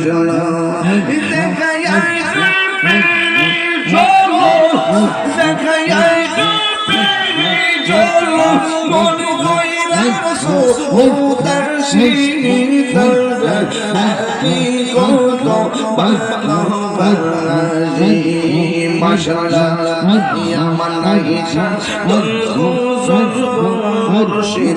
করে দেখলে ভালো লাগে নইলে আমার মুর্শিদ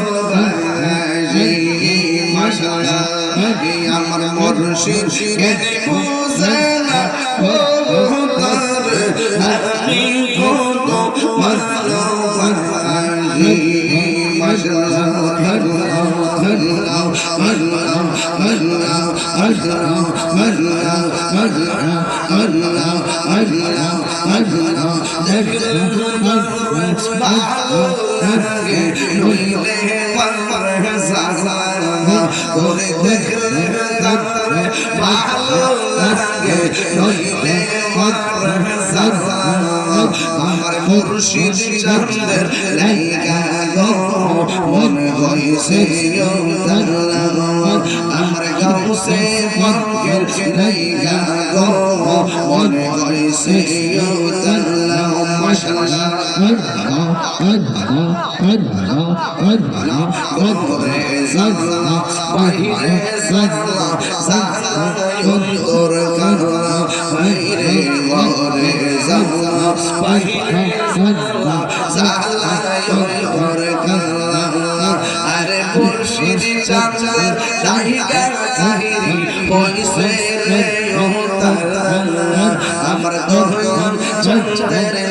হইছে আমার গাউসে মনকের লাইগা গো মনে হইছে মাশাআল্লাহ গোরে জাল্লা বাহিরে জাল্লা জাল্লা সুন্দর কারলা বাহিরে গোরে জাল্লা বাহিরে জাল্লা জাল্লা সুন্দর কারলা আরে মুর্শিদ চাঁদের জাহিদা জাহিরি পয়সে রে আমার দহন চন্দ্রের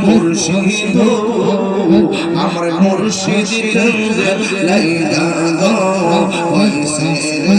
মুর্শিদ আমার মুর্শিদ লাইগা গো হইছে রে